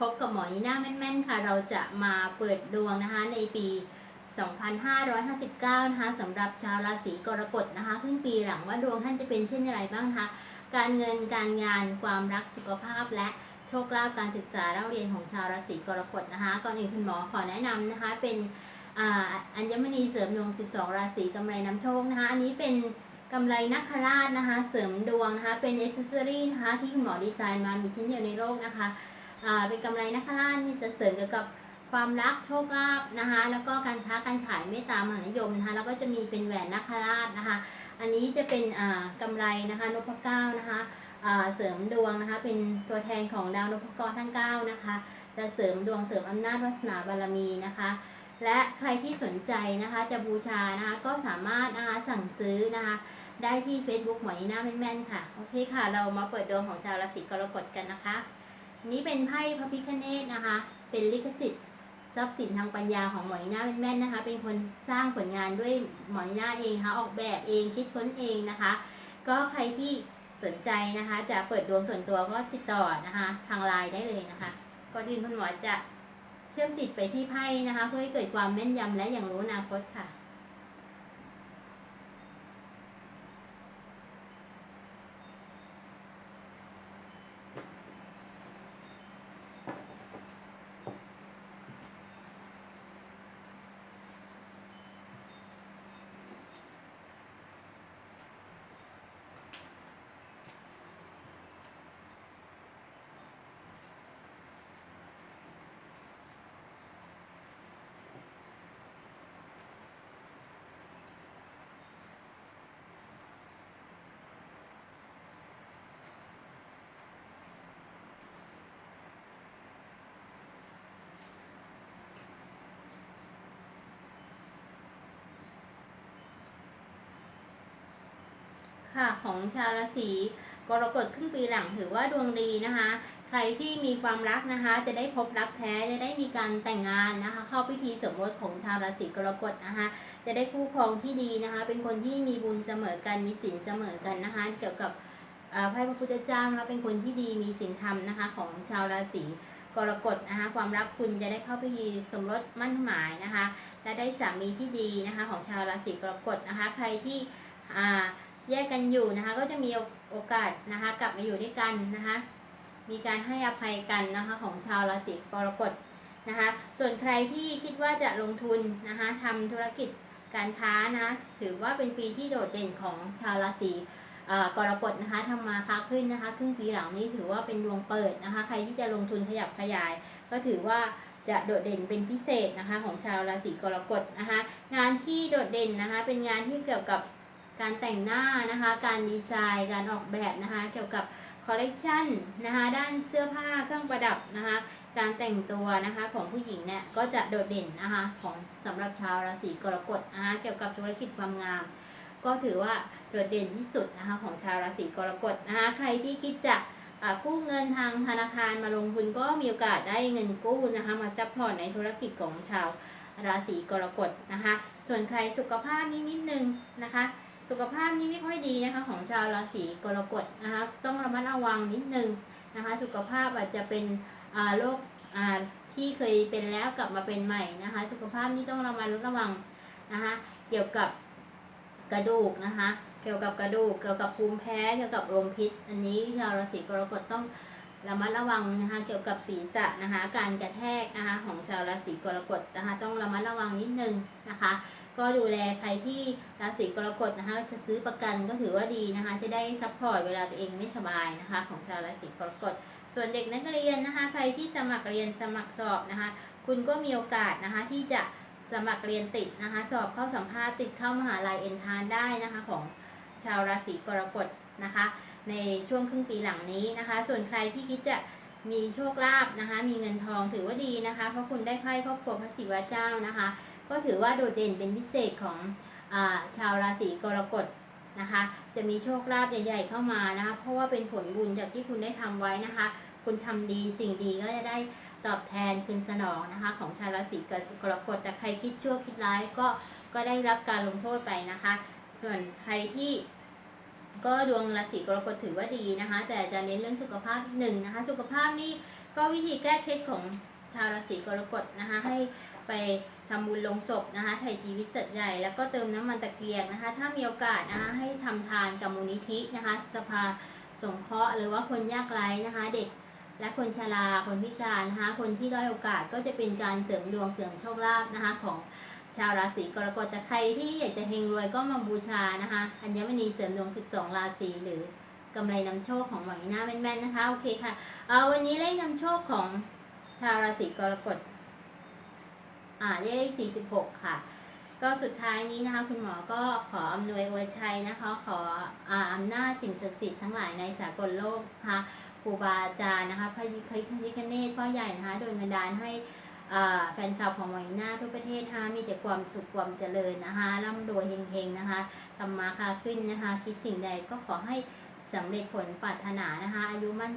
พบกับหมอนีน่าแม่นๆค่ะ เราจะมาเปิดดวงนะคะในปี 2559 นะคะสำหรับชาวราศีกรกฎนะคะครึ่งปีหลังว่าดวงท่านจะเป็นเช่นไรบ้างคะการเงินการงานความรักสุขภาพและโชคลาภการศึกษาเล่าเรียนของชาวราศีกรกฎนะคะก่อนอื่นคุณหมอขอแนะนำนะคะเป็นอ,อัญมณีเสริมดวง 12 ราศีกำไรนำโชคนะคะอันนี้เป็นกำไรนักคราชนะคะ เสริมดวงนะคะ เป็นเอเซสซอรี่นะคะ ที่คุณหมอดีไซน์มามีชิ้นเดียวในโลกนะคะ อ่าเป็นกำไรนักล่าชนี่จะเสริมเกี่ยวกับความรักโชคลาภนะคะ แล้วก็การค้าการขายเมตตามหานิยมนะคะ แล้วก็จะมีเป็นแหวนนักราชนะคะ อันนี้จะเป็นอ่ากำไรนะคะนพเก้านะคะอ่าเสริมดวงนะคะ เป็นตัวแทนของดาวนพกรทั้ง9นะคะ จะเสริมดวงเสริมอำนาจวาสนาบารมีนะคะ และใครที่สนใจนะคะจะบูชานะคะก็สามารถนะคะสั่งซื้อนะคะได้ที่ Facebook หมอนีน่าแม่นๆค่ะ โอเคค่ะ เรามาเปิดดวงของชาวราศีกรกฎกันนะคะ นี้เป็นไพ่พระพิฆเนศนะคะ เป็นลิขสิทธิ์ทรัพย์สินทางปัญญาของหมอนีนาแม่นนะคะ เป็นคนสร้างผลงานด้วยหมอนีนาเองนะคะออกแบบเองคิดค้นเองนะคะ ก็ใครที่สนใจนะคะ จะเปิดดวงส่วนตัวก็ติดต่อนะคะ ทางไลน์ได้เลยนะคะก่อนอื่นคุณหมอจะเชื่อมติดไปที่ไพ่นะคะ เพื่อให้เกิดความแม่นยำและอย่างรู้อนาคตค่ะ ค่ะของชาวราศีกรกฎครึ่งปีหลังถือว่าดวงดีนะคะ ใครที่มีความรักนะคะ จะได้พบรักแท้จะได้มีการแต่งงานนะคะ เข้าพิธีสมรสของชาวราศีกรกฎนะคะ จะได้คู่ครองที่ดีนะคะ เป็นคนที่มีบุญเสมอกันมีศีลเสมอกันนะคะ เกี่ยวกับไพ่พระพุทธเจ้านะคะเป็นคนที่ดีมีศีลธรรมนะคะ ของชาวราศีกรกฎนะคะความรักคุณจะได้เข้าพิธีสมรสมั่นหมายนะคะ และได้สามีที่ดีนะคะ ของชาวราศีกรกฎนะคะ ใครที่อ่า แยกกันอยู่นะคะ ก็จะมีโอกาสนะคะ กลับมาอยู่ด้วยกันนะคะ มีการให้อภัยกันนะคะของชาวราศีกรกฎนะคะ ส่วนใครที่คิดว่าจะลงทุนนะคะทำธุรกิจการค้านะคะถือว่าเป็นปีที่โดดเด่นของชาวราศีอ่อกรกฎนะคะทำมาค้าขึ้นนะคะ ครึ่งปีหลังนี้ถือว่าเป็นดวงเปิดนะคะ ใครที่จะลงทุนขยับขยาย ก็ถือว่าจะโดดเด่นเป็นพิเศษนะคะ ของชาวราศีกรกฎนะคะ งานที่โดดเด่นนะคะ เป็นงานที่เกี่ยวกับ การแต่งหน้านะคะ การดีไซน์ การออกแบบนะคะ เกี่ยวกับคอลเลกชันนะคะด้านเสื้อผ้าเครื่องประดับนะคะ การแต่งตัวนะคะของผู้หญิงเนี่ยก็จะโดดเด่นนะคะของสำหรับชาวราศีกรกฎนะคะเกี่ยวกับธุรกิจความงาม ก็ถือว่าโดดเด่นที่สุดนะคะของชาวราศีกรกฎนะคะใครที่คิดจะกู้เงินทางธนาคารมาลงทุนก็มีโอกาสได้เงินกู้นะคะมาซัพพอร์ตในธุรกิจของชาวราศีกรกฎนะคะ ส่วนใครสุขภาพนิดนิดนึงนะคะ สุขภาพนี่ไม่ค่อยดีนะคะของชาวราศีกรกฎนะคะ ต้องระมัดระวังนิดนึงนะคะ สุขภาพอาจจะเป็นอ่าโรคอ่าที่เคยเป็นแล้วกลับมาเป็นใหม่นะคะ สุขภาพนี่ต้องระมัดระวังนะคะเกี่ยวกับกระดูกนะคะ เกี่ยวกับกระดูก เกี่ยวกับภูมิแพ้ เกี่ยวกับลมพิษ อันนี้ชาวราศีกรกฎต้องระมัดระวังนะคะ เกี่ยวกับศีรษะนะคะ การกระแทกนะคะของชาวราศีกรกฎนะคะ ต้องระมัดระวังนิดนึงนะคะ ก็ดูแลใครที่ราศีกรกฎนะคะจะซื้อประกันก็ถือว่าดีนะคะ จะได้ซัพพอร์ตเวลาตัวเองไม่สบายนะคะ ของชาวราศีกรกฎส่วนเด็กนักเรียนนะคะ ใครที่สมัครเรียนสมัครสอบนะคะ คุณก็มีโอกาสนะคะที่จะสมัครเรียนติดนะคะ สอบเข้าสัมภาษณ์ติดเข้ามหาลัยเอ็นทานได้นะคะของชาวราศีกรกฎนะคะ ในช่วงครึ่งปีหลังนี้นะคะ ส่วนใครที่คิดจะมีโชคลาภนะคะ มีเงินทองถือว่าดีนะคะ เพราะคุณได้ไพ่ครอบครัวพระศิวะเจ้านะคะ ก็ถือว่าโดดเด่นเป็นพิเศษของอชาวราศีกรกฎนะคะ จะมีโชคลาภใหญ่ๆเข้ามานะคะ เพราะว่าเป็นผลบุญจากที่คุณได้ทำไว้นะคะ คุณทำดีสิ่งดีก็จะได้ตอบแทนคืนสนองนะคะ ของชาวราศีกรกฎแต่ใครคิดชั่วคิดร้ายก็ก็ได้รับการลงโทษไปนะคะ ส่วนใครที่ก็ดวงราศีกรกฎถือว่าดีนะคะ แต่จะเน้นเรื่องสุขภาพนิดหนึ่งนะคะ สุขภาพนี่ก็วิธีแก้เคล็ดของ ชาวราศีกรกฎนะคะ ให้ไปทำบุญลงศพนะคะไถ่ชีวิตสัตว์ใหญ่ แล้วก็เติมน้ำมันตะเกียงนะคะ ถ้ามีโอกาสนะคะให้ทำทานกับมูลนิธินะคะ สภาสงเคราะห์หรือว่าคนยากไร้นะคะ เด็กและคนชรา คนพิการนะคะ คนที่ด้อยโอกาสก็จะเป็นการเสริมดวงเสริมโชคลาภนะคะของชาวราศีกรกฎแต่ใครที่อยากจะเฮงรวยก็มาบูชานะคะอัญมณีเสริมดวง 12 ราศีหรือกำไรนำโชคของหมอหน้าแม่นๆนะคะ โอเคค่ะ เอาวันนี้เลขนำโชคของ ชาวราศีกรกฎอ่าเลขสี่สิบหกค่ะ ก็สุดท้ายนี้นะคะ คุณหมอก็ขออำนวยอวยชัยนะคะ ขออ่าอำนาจสิ่งศักดิ์สิทธิ์ทั้งหลายในสากลโลกนะคะครูบาอาจารย์นะคะพระยิพระยิคเนตพ่อใหญ่นะคะโดยบันดาลให้อ่าแฟนคลับของหมอหน้าทั่วประเทศนะคะมีแต่ความสุขความเจริญนะคะร่ำรวยเฮงๆนะคะทำมาค้าขึ้นนะคะ คิดสิ่งใดก็ขอให้สำเร็จผลปรารถนานะคะ อายุมั่น